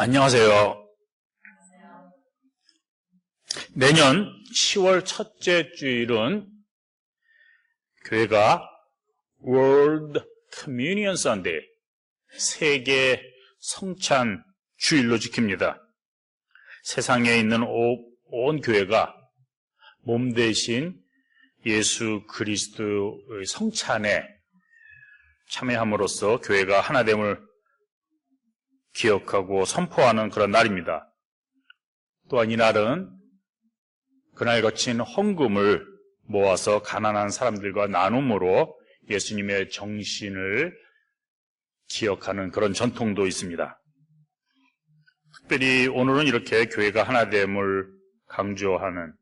안녕하세요. 내년 10월 첫째 주일은 교회가 World Communion Sunday, 세계 성찬 주일로 지킵니다. 세상에 있는 온 교회가 몸 대신 예수 그리스도의 성찬에 참여함으로써 교회가 하나됨을 기억하고 선포하는 그런 날입니다. 또한 이날은 그날 거친 헌금을 모아서 가난한 사람들과 나눔으로 예수님의 정신을 기억하는 그런 전통도 있습니다. 특별히 오늘은 이렇게 교회가 하나됨을 강조하는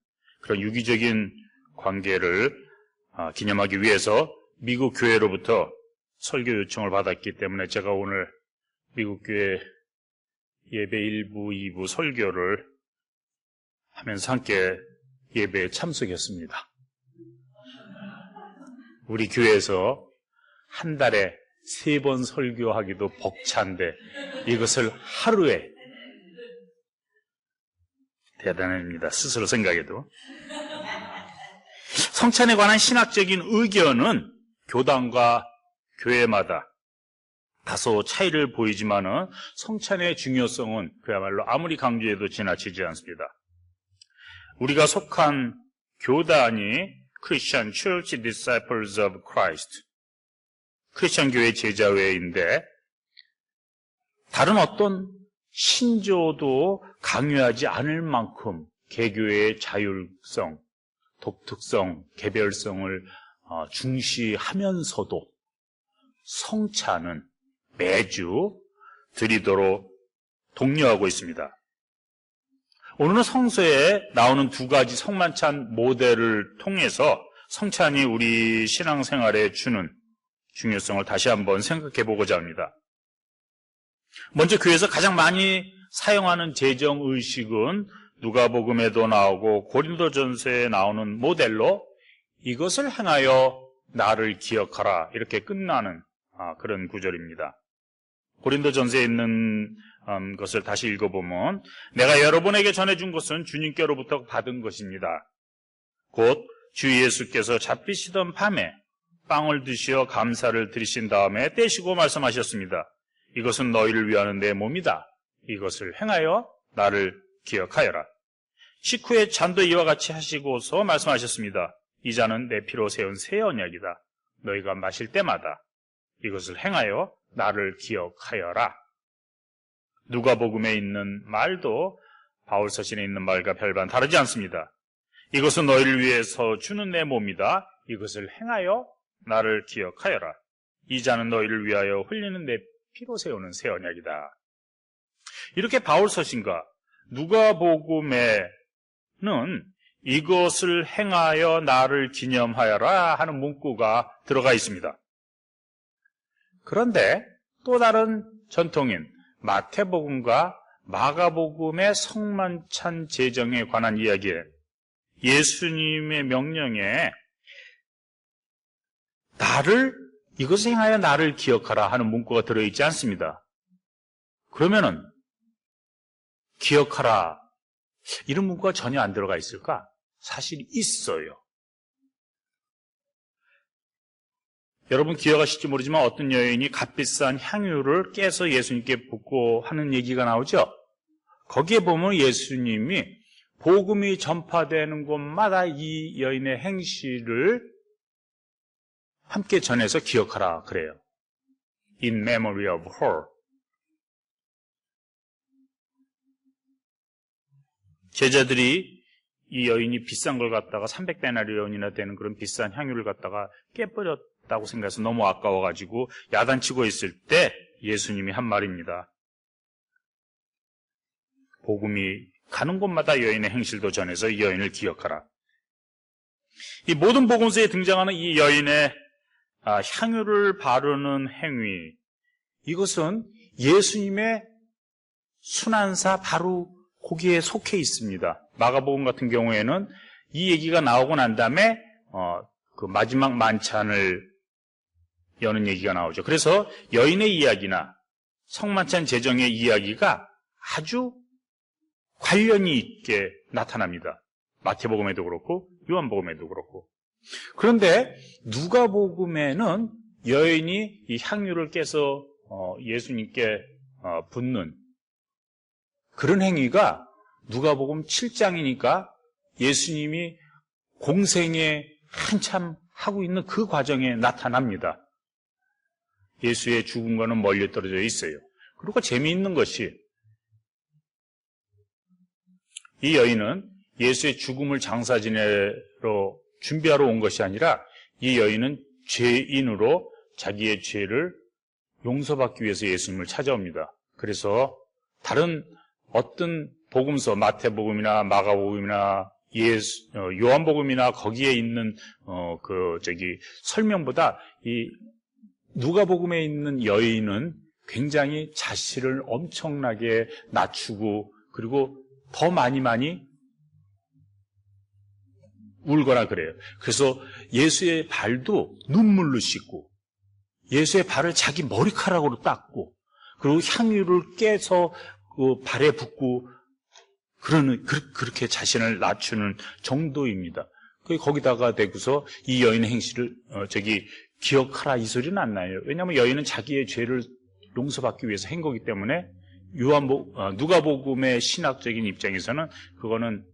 그런 유기적인 관계를 아, 기념하기 위해서 미국 교회로부터 설교 요청을 받았기 때문에 제가 오늘 미국 교회 예배 1부, 2부 설교를 하면서 함께 예배에 참석했습니다. 우리 교회에서 한 달에 세 번 설교하기도 벅찬데 이것을 하루에 대단합니다. 스스로 생각해도. 성찬에 관한 신학적인 의견은 교단과 교회마다 다소 차이를 보이지만은 성찬의 중요성은 그야말로 아무리 강조해도 지나치지 않습니다. 우리가 속한 교단이 Christian Church Disciples of Christ, 크리스천 교회 제자회인데 다른 어떤 신조도 강요하지 않을 만큼 개교의 자율성, 독특성, 개별성을 어, 중시하면서도 성찬은 매주 드리도록 독려하고 있습니다. 오늘은 성서에 나오는 두 가지 성만찬 모델을 통해서 성찬이 우리 신앙생활에 주는 중요성을 다시 한번 생각해 보고자 합니다. 먼저 교회에서 가장 많이 사용하는 재정 의식은 누가복음에도 나오고 고린도전서에 나오는 모델로 이것을 행하여 나를 기억하라 이렇게 끝나는 아, 그런 구절입니다. 고린도전서에 있는 음, 것을 다시 읽어보면 내가 여러분에게 전해준 것은 주님께로부터 받은 것입니다. 곧 주 예수께서 잡히시던 밤에 빵을 드시어 감사를 드리신 다음에 떼시고 말씀하셨습니다. 이것은 너희를 위하는 내 몸이다. 이것을 행하여 나를 기억하여라. 식후에 잔도 이와 같이 하시고서 말씀하셨습니다. 이 잔은 내 피로 세운 새 언약이다. 너희가 마실 때마다 이것을 행하여 나를 기억하여라. 누가복음에 있는 말도 바울 서신에 있는 말과 별반 다르지 않습니다. 이것은 너희를 위해서 주는 내 몸이다. 이것을 행하여 나를 기억하여라. 이 자는 너희를 위하여 흘리는 내 피로 세우는 새 언약이다. 이렇게 바울 서신과 누가복음에는 이것을 행하여 나를 기념하여라 하는 문구가 들어가 있습니다. 그런데 또 다른 전통인 마태복음과 마가복음의 성만찬 제정에 관한 이야기에 예수님의 명령에 나를 이것을 행하여 나를 기억하라 하는 문구가 들어있지 않습니다. 그러면은 기억하라 이런 문구가 전혀 안 들어가 있을까? 사실 있어요. 여러분 기억하실지 모르지만 어떤 여인이 값비싼 향유를 깨서 예수님께 붓고 하는 얘기가 나오죠. 거기에 보면 예수님이 복음이 전파되는 곳마다 이 여인의 행실을 함께 전해서 기억하라 그래요. In memory of her. 제자들이 이 여인이 비싼 걸 갖다가 300데나리온이나 되는 그런 비싼 향유를 갖다가 깨버렸 다고 생각해서 너무 아까워가지고 야단치고 있을 때 예수님이 한 말입니다. 복음이 가는 곳마다 여인의 행실도 전해서 이 여인을 기억하라. 이 모든 복음서에 등장하는 이 여인의 아, 향유를 바르는 행위, 이것은 예수님의 순환사 바로 거기에 속해 있습니다. 마가복음 같은 경우에는 이 얘기가 나오고 난 다음에 어, 그 마지막 만찬을 여는 얘기가 나오죠. 그래서 여인의 이야기나 성만찬 재정의 이야기가 아주 관련이 있게 나타납니다. 마태복음에도 그렇고 요한복음에도 그렇고. 그런데 누가복음에는 여인이 이 향유를 깨서 어, 예수님께 어, 붓는 그런 행위가 누가복음 7장이니까 예수님이 공생에 한참 하고 있는 그 과정에 나타납니다. 예수의 죽음과는 멀리 떨어져 있어요. 그리고 재미있는 것이 이 여인은 예수의 죽음을 장사 지내러 준비하러 온 것이 아니라 이 여인은 죄인으로 자기의 죄를 용서받기 위해서 예수님을 찾아옵니다. 그래서 다른 어떤 복음서 마태복음이나 마가복음이나 예수, 어, 요한복음이나 거기에 있는 어, 그 저기 설명보다 이 누가복음에 있는 여인은 굉장히 자신을 엄청나게 낮추고 그리고 더 많이 많이 울거나 그래요. 그래서 예수의 발도 눈물로 씻고 예수의 발을 자기 머리카락으로 닦고 그리고 향유를 깨서 그 발에 붓고 그러는 그, 렇게 자신을 낮추는 정도입니다. 그 거기다가 대고서 이 여인의 행실을 어, 저기 기억하라 이 소리는 안 나요. 왜냐하면 여인은 자기의 죄를 용서받기 위해서 한 거기 때문에 요한복 어, 누가복음의 신학적인 입장에서는 그거는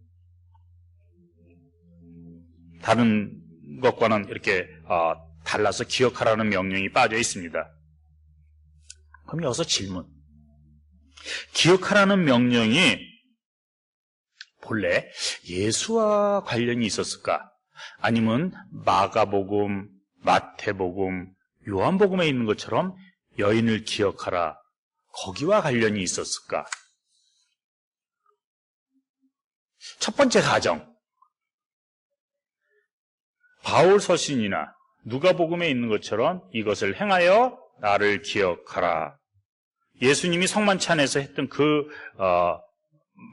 다른 것과는 이렇게 어, 달라서 기억하라는 명령이 빠져 있습니다. 그럼 여기서 질문. 기억하라는 명령이 본래 예수와 관련이 있었을까? 아니면 마가복음, 마태복음, 요한복음에 있는 것처럼 여인을 기억하라. 거기와 관련이 있었을까? 첫 번째 가정. 바울 서신이나 누가복음에 있는 것처럼 이것을 행하여 나를 기억하라. 예수님이 성만찬에서 했던 그 어,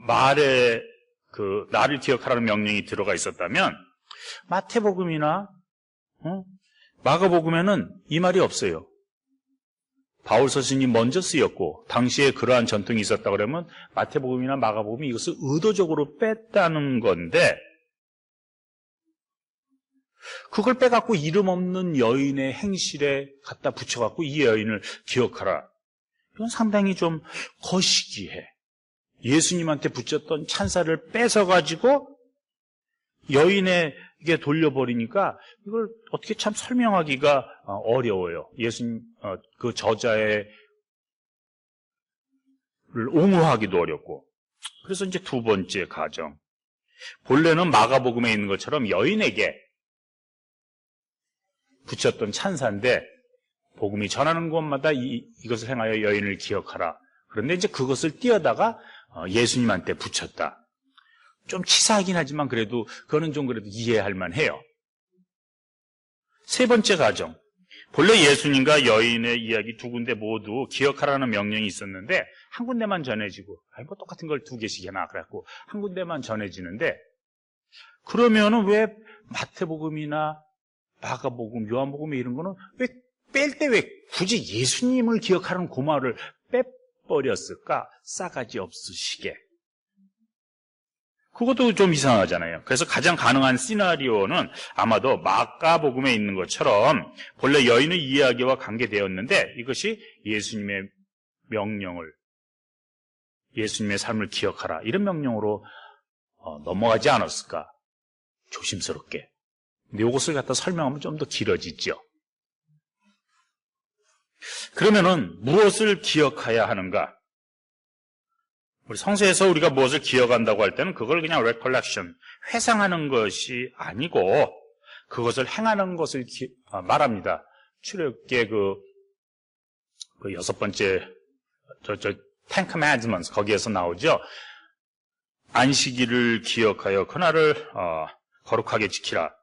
말에 그 나를 기억하라는 명령이 들어가 있었다면 마태복음이나 어? 마가복음에는 이 말이 없어요. 바울 서신이 먼저 쓰였고 당시에 그러한 전통이 있었다 그러면 마태복음이나 마가복음이 이것을 의도적으로 뺐다는 건데 그걸 빼갖고 이름 없는 여인의 행실에 갖다 붙여갖고 이 여인을 기억하라. 이건 상당히 좀 거시기해. 예수님한테 붙였던 찬사를 뺏어가지고 여인 에게 돌려버리니까 이걸 어떻게 참 설명하기가 어, 어려워요. 예수님, 어, 그 저자의 를 옹호하기도 어렵고. 그래서 이제 두 번째 가정. 본래는 마가복음에 있는 것처럼 여인에게 붙였던 찬사인데 복음이 전하는 곳마다 이, 이것을 행하여 여인을 기억하라. 그런데 이제 그것을 띄어다가 어, 예수님한테 붙였다. 좀 치사하긴 하지만 그래도 그거는 좀 그래도 이해할 만해요. 세 번째 가정. 본래 예수님과 여인의 이야기 두 군데 모두 기억하라는 명령이 있었는데 한 군데만 전해지고 아니 뭐 똑같은 걸 두 개씩 해놔 그래갖고 한 군데만 전해지는데 그러면은 왜 마태복음이나 마가복음, 요한복음 이런 거는 왜 뺄 때 왜 굳이 예수님을 기억하는 고마를 빼버렸을까? 싸가지 없으시게. 그것도 좀 이상하잖아요. 그래서 가장 가능한 시나리오는 아마도 마가복음에 있는 것처럼 본래 여인의 이야기와 관계되었는데 이것이 예수님의 명령을 예수님의 삶을 기억하라 이런 명령으로 어, 넘어가지 않았을까? 조심스럽게. 근데 이것을 갖다 설명하면 좀 더 길어지죠. 그러면은 무엇을 기억해야 하는가? 우리 성서에서 우리가 무엇을 기억한다고 할 때는 그걸 그냥 recollection, 회상하는 것이 아니고 그것을 행하는 것을 기, 아, 말합니다. 출애굽계 그, 그 여섯 번째 저, 저 Ten Commandments 거기에서 나오죠. 안식일을 기억하여 그날을 어, 거룩하게 지키라.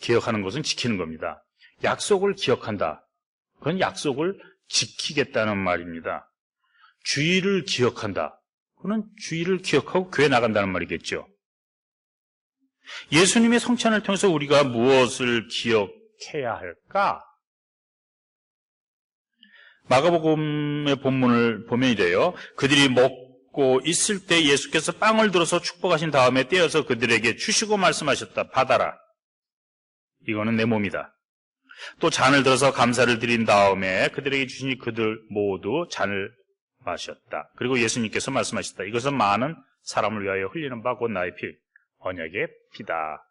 기억하는 것은 지키는 겁니다. 약속을 기억한다. 그건 약속을 지키겠다는 말입니다. 주의를 기억한다. 그는 주의를 기억하고 교회 나간다는 말이겠죠. 예수님의 성찬을 통해서 우리가 무엇을 기억해야 할까? 마가복음의 본문을 보면 이래요. 그들이 먹고 있을 때 예수께서 빵을 들어서 축복하신 다음에 떼어서 그들에게 주시고 말씀하셨다. 받아라. 이거는 내 몸이다. 또 잔을 들어서 감사를 드린 다음에 그들에게 주시니 그들 모두 잔을 마셨다. 그리고 예수님께서 말씀하셨다. 이것은 많은 사람을 위하여 흘리는 바 곧 나의 피, 언약의 피다.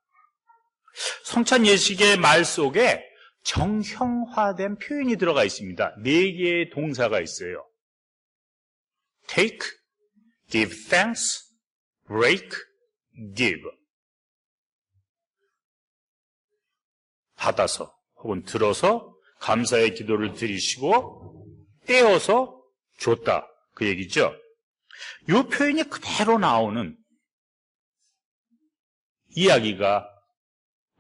성찬 예식의 말 속에 정형화된 표현이 들어가 있습니다. 네 개의 동사가 있어요. take, give thanks, break, give. 받아서 혹은 들어서 감사의 기도를 드리시고 떼어서 줬다. 그 얘기죠. 이 표현이 그대로 나오는 이야기가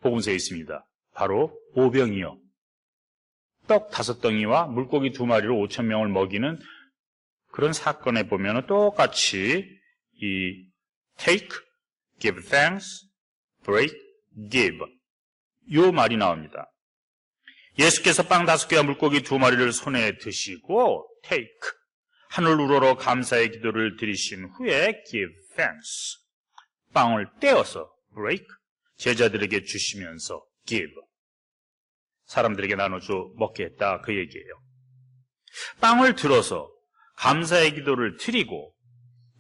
복음서에 있습니다. 바로 오병이요. 떡 다섯 덩이와 물고기 두 마리로 오천 명을 먹이는 그런 사건에 보면 똑같이 이 take, give thanks, break, give 요 말이 나옵니다. 예수께서 빵 다섯 개와 물고기 두 마리를 손에 드시고 take 하늘 우러러 감사의 기도를 드리신 후에 give thanks 빵을 떼어서 break 제자들에게 주시면서 give 사람들에게 나눠줘 먹게 했다 그 얘기예요. 빵을 들어서 감사의 기도를 드리고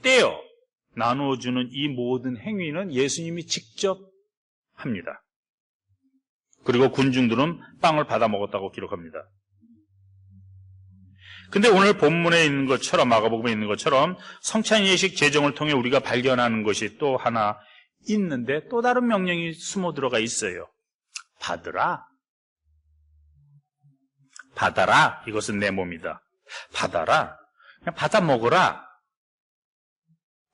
떼어 나누어 주는 이 모든 행위는 예수님이 직접 합니다. 그리고 군중들은 빵을 받아 먹었다고 기록합니다. 근데 오늘 본문에 있는 것처럼 마가복음에 있는 것처럼 성찬 예식 제정을 통해 우리가 발견하는 것이 또 하나 있는데 또 다른 명령이 숨어 들어가 있어요. 받으라. 받아라. 이것은 내 몸이다. 받아라. 그냥 받아 먹어라.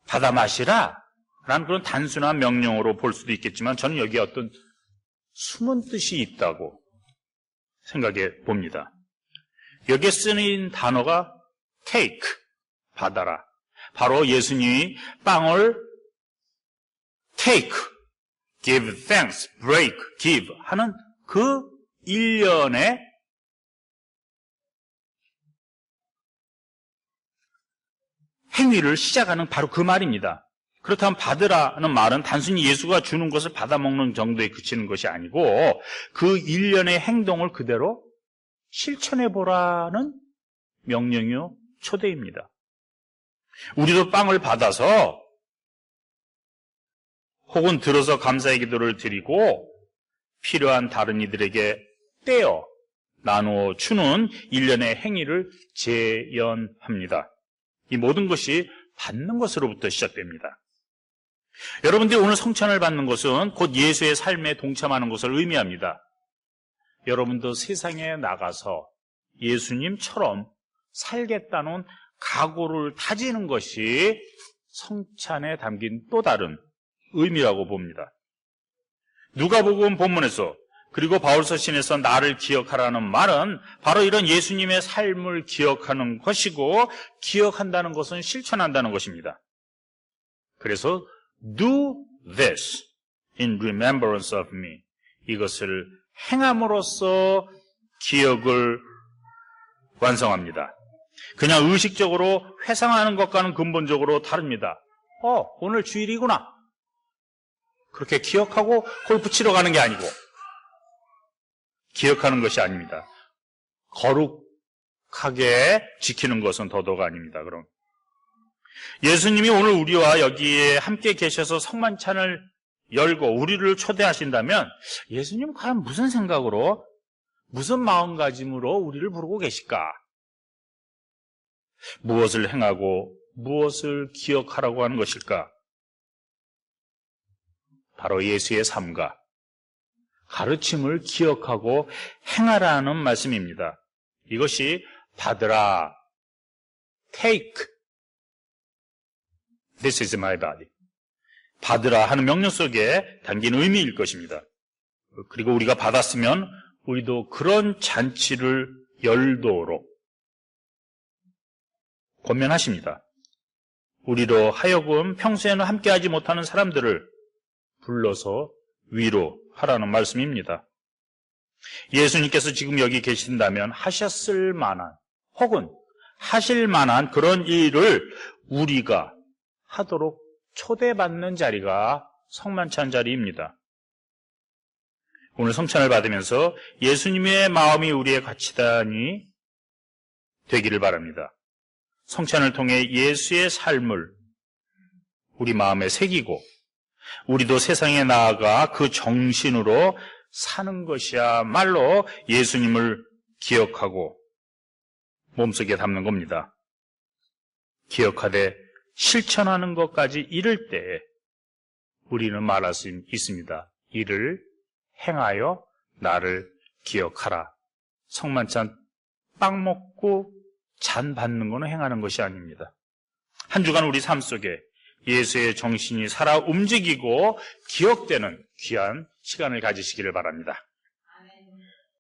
받아 마시라. 라는 그런 단순한 명령으로 볼 수도 있겠지만 저는 여기에 어떤 숨은 뜻이 있다고 생각해 봅니다. 여기에 쓰인 단어가 take, 받아라. 바로 예수님이 빵을 take, give thanks, break, give 하는 그 일련의 행위를 시작하는 바로 그 말입니다. 그렇다면 받으라는 말은 단순히 예수가 주는 것을 받아먹는 정도에 그치는 것이 아니고 그 일련의 행동을 그대로 실천해 보라는 명령이요 초대입니다. 우리도 빵을 받아서 혹은 들어서 감사의 기도를 드리고 필요한 다른 이들에게 떼어 나누어 주는 일련의 행위를 재연합니다. 이 모든 것이 받는 것으로부터 시작됩니다. 여러분들이 오늘 성찬을 받는 것은 곧 예수의 삶에 동참하는 것을 의미합니다. 여러분도 세상에 나가서 예수님처럼 살겠다는 각오를 다지는 것이 성찬에 담긴 또 다른 의미라고 봅니다. 누가복음 본문에서 그리고 바울서신에서 나를 기억하라는 말은 바로 이런 예수님의 삶을 기억하는 것이고 기억한다는 것은 실천한다는 것입니다. 그래서 do this in remembrance of me. 이것을 행함으로써 기억을 완성합니다. 그냥 의식적으로 회상하는 것과는 근본적으로 다릅니다. 어, 오늘 주일이구나. 그렇게 기억하고 골프 치러 가는 게 아니고 기억하는 것이 아닙니다. 거룩하게 지키는 것은 더더욱 아닙니다. 그럼 예수님이 오늘 우리와 여기에 함께 계셔서 성만찬을 열고 우리를 초대하신다면 예수님 과연 무슨 생각으로 무슨 마음가짐으로 우리를 부르고 계실까? 무엇을 행하고 무엇을 기억하라고 하는 것일까? 바로 예수의 삶과 가르침을 기억하고 행하라는 말씀입니다. 이것이 받으라, take, this is my body. 받으라 하는 명령 속에 담긴 의미일 것입니다. 그리고 우리가 받았으면 우리도 그런 잔치를 열도록 권면하십니다. 우리로 하여금 평소에는 함께하지 못하는 사람들을 불러서 위로하라는 말씀입니다. 예수님께서 지금 여기 계신다면 하셨을 만한 혹은 하실 만한 그런 일을 우리가 하도록 초대받는 자리가 성만찬 자리입니다. 오늘 성찬을 받으면서 예수님의 마음이 우리의 가치단이 되기를 바랍니다. 성찬을 통해 예수의 삶을 우리 마음에 새기고 우리도 세상에 나아가 그 정신으로 사는 것이야말로 예수님을 기억하고 몸속에 담는 겁니다. 기억하되 실천하는 것까지 이를 때 우리는 말할 수 있습니다. 이를 행하여 나를 기억하라. 성만찬 빵 먹고 잔 받는 것은 행하는 것이 아닙니다. 한 주간 우리 삶 속에 예수의 정신이 살아 움직이고 기억되는 귀한 시간을 가지시기를 바랍니다.